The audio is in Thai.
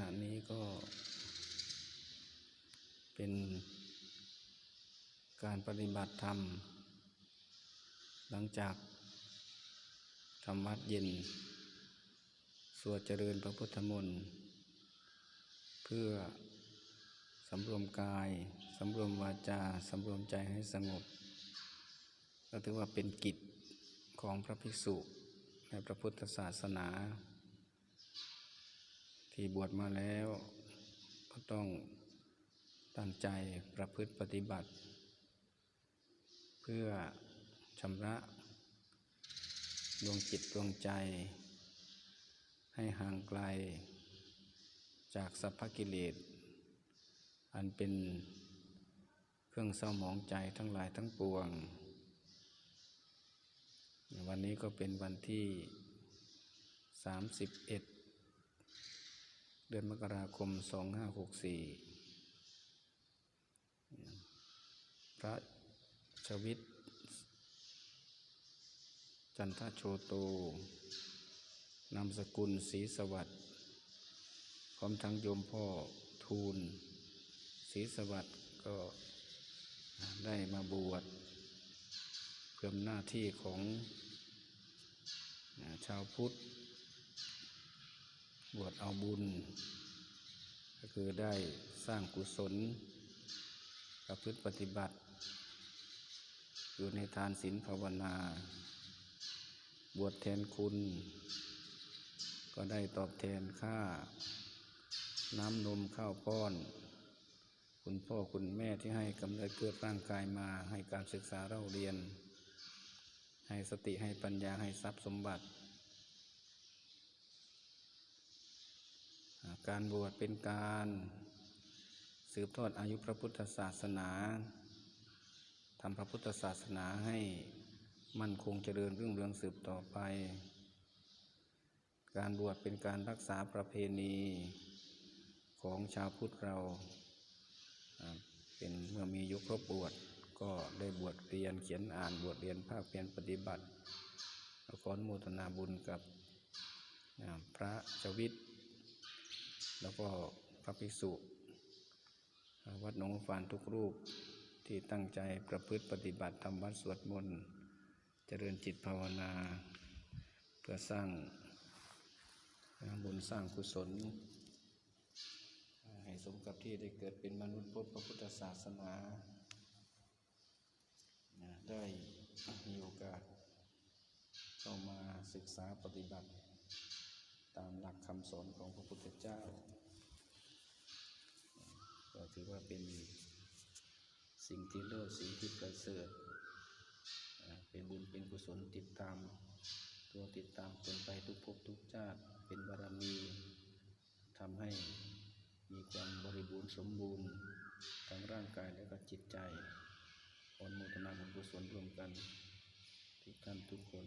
ณะนี้ก็ เป็นการปฏิบัติธรรม หลังจากทำวัดเย็น สวดเจริญพระพุทธมนต์เพื่อสำรวมกาย สำรวมวาจา สำรวมใจให้สงบ ก็ถือว่าเป็นกิจของพระภิกษุในพระพุทธศาสนา ที่บวชมาแล้ว ก็ต้องตั้งใจประพฤติปฏิบัติ เพื่อชำระดวงจิตดวงใจ ให้ห่างไกล จากสัพพกิเลส อันเป็นเครื่องเศร้าหมองใจทั้งหลายทั้งปวง วันนี้ก็เป็นวันที่ 31 เดือนมกราคม 2564 พระชวิต จันทโชโต นามสกุลศรีสวัสดิ์พร้อมทั้งโยมพ่อทูลศรีสวัสดิ์ก็ได้มาบวชเพื่อหน้าที่ของชาวพุทธ บวชเอาบุญ ก็คือได้สร้างกุศลประพฤติปฏิบัติ อยู่ในทานศีลภาวนา บวชแทนคุณ ก็ได้ตอบแทนค่า น้ำนมข้าวป้อน คุณพ่อคุณแม่ที่ให้กำเนิดเกิดร่างกายมาให้การศึกษาเราเรียน ให้สติให้ปัญญาให้ทรัพย์สมบัติ การบวชเป็นการ สืบทอดอายุพระพุทธศาสนาทำพระพุทธศาสนาให้มั่นคงเจริญรุ่งเรืองสืบต่อไป การบวชเป็นการรักษาประเพณีของชาวพุทธเรา เป็นเมื่อมียุคครบบวชก็ได้บวชเรียนเขียนอ่านบวชเรียนภาคเพียรปฏิบัติแล้วขออนุโมทนาบุญกับพระชวิต แล้วก็พระภิกษุ วัดหนองฟานทุกรูปที่ตั้งใจประพฤติปฏิบัติทำวัดสวดมนต์เจริญจิตภาวนา เพื่อสร้างบุญสร้างกุศล ให้สมกับที่ได้เกิดเป็นมนุษย์พบพระพุทธศาสนา ได้มีโอกาสเข้ามาศึกษาปฏิบัติ ตามหลักคำสอนของพระพุทธเจ้า ถือว่าเป็นสิ่งที่เลิศสิ่งที่ประเสริฐอ่าเป็นบุญเป็นกุศลติดตาม ตัวติดตามคนไปทุกภพทุกชาติ เป็นบารมีทำให้มีความบริบูรณ์สมบูรณ์ทั้งร่างกายและก็จิตใจอนุโมทนาบุญกุศลรวมกันทุกท่านทุกคน